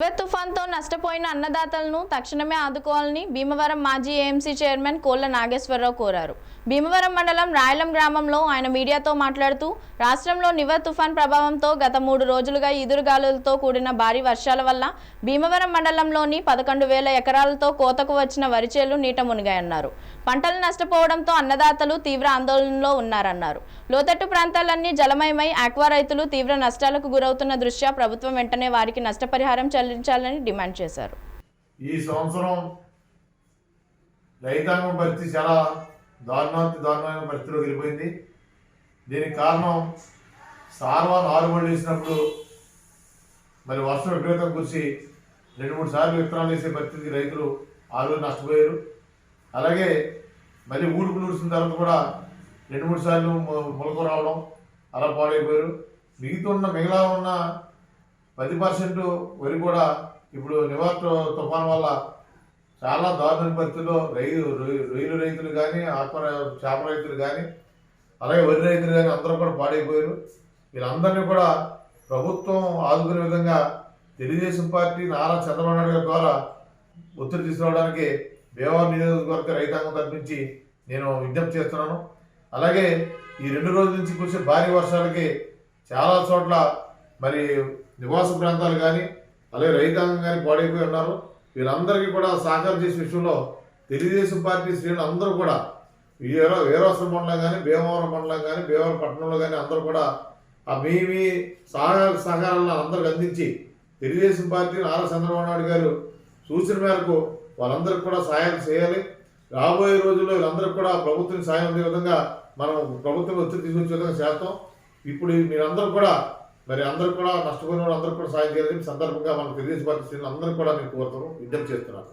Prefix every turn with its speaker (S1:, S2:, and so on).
S1: నివర్ తుఫాన్తో నష్టపోయిన అన్నదాతలను తక్షణమే ఆదుకోవాలని భీమవరం మాజీ ఏఎంసీ చైర్మన్ కోళ్ళ నాగేశ్వరరావు కోరారు. భీమవరం మండలం రాయలం గ్రామంలో ఆయన మీడియాతో మాట్లాడుతూ రాష్ట్రంలో నివర్ తుఫాన్ ప్రభావంతో గత మూడు రోజులుగా ఈదురుగాలులతో కూడిన భారీ వర్షాల వల్ల భీమవరం మండలంలోని పదకొండు వేల ఎకరాలతో కోతకు వచ్చిన వరిచేలు నీట మునిగాయన్నారు. పంటలు నష్టపోవడంతో అన్నదాతలు తీవ్ర ఆందోళనలో ఉన్నారన్నారు. లోతట్టు ప్రాంతాలన్నీ జలమయమై ఆక్వా రైతులు తీవ్ర నష్టాలకు గురవుతున్న దృష్ట్యా ప్రభుత్వం వెంటనే వారికి నష్టపరిహారం చెల్లించాలని డిమాండ్ చేశారు.
S2: ఈ సంవత్సరం రైతాంగం పరిస్థితి చాలా దారుణాంతి దారుణమైన పరిస్థితిలోకి వెళ్ళిపోయింది. దీనికి కారణం సార్వా నారుమడి వేసినప్పుడు మరి వర్షం విపరీతం కురిసి రెండు మూడు సార్లు విత్తనాలు వేసే పరిస్థితికి రైతులు ఆ రోజు నష్టపోయారు. అలాగే మళ్ళీ ఊడుపు నూడిసిన తర్వాత కూడా రెండు మూడు సార్లు మొ- మొలక రావడం అలా పాడైపోయారు. మిగతా ఉన్న మిగలా ఉన్న పది పర్సెంట్ వరి కూడా ఇప్పుడు నివార్ తుఫాన్ వల్ల చాలా దారుణ పరిస్థితుల్లో రైతు రొయ్యలు రైతులు కానీ ఆత్మ చేప రైతులు కానీ అలాగే వరి రైతులు కానీ అందరూ కూడా పాడైపోయారు. వీళ్ళందరినీ కూడా ప్రభుత్వం ఆదుకునే విధంగా తెలుగుదేశం పార్టీ నారా చంద్రబాబు నాయుడు గారి ద్వారా ఒత్తిడి తీసుకురావడానికి భీమవరం నియోజకవర్గ రైతాంగం తప్పించి నేను విజ్ఞప్తి చేస్తున్నాను. అలాగే ఈ రెండు రోజుల నుంచి కురిసే భారీ వర్షాలకి చాలా చోట్ల మరి నివాస ప్రాంతాలు కానీ అలాగే రైతాంగం కానీ పాడైపోయి ఉన్నారు. వీళ్ళందరికీ కూడా సహకారం చేసే విషయంలో తెలుగుదేశం పార్టీ శ్రేణులు అందరూ కూడా వీర వీరవసరం మండలం కానీ భీమవరం మండలం కానీ భీమవరం పట్టణంలో కానీ అందరూ కూడా ఆ మీ మీ సహకార సహకారాలను అందరికి అందించి తెలుగుదేశం పార్టీ నారా చంద్రబాబు నాయుడు గారు సూచన మేరకు వాళ్ళందరికీ కూడా సహాయం చేయాలి. రాబోయే రోజుల్లో వీళ్ళందరికీ కూడా ప్రభుత్వం సాయం అందే విధంగా మనం ప్రభుత్వం ఒత్తిడి తీసుకొచ్చే విధంగా చేస్తాం. ఇప్పుడు మీరందరూ కూడా మరి అందరూ కూడా నష్టపోయిన వాళ్ళు అందరూ కూడా సాయం చేయాలని సందర్భంగా మన తెలుగుదేశం పార్టీ శ్రేణులు అందరూ కూడా నేను కోరుతాను విజ్ఞప్తి చేస్తున్నాను.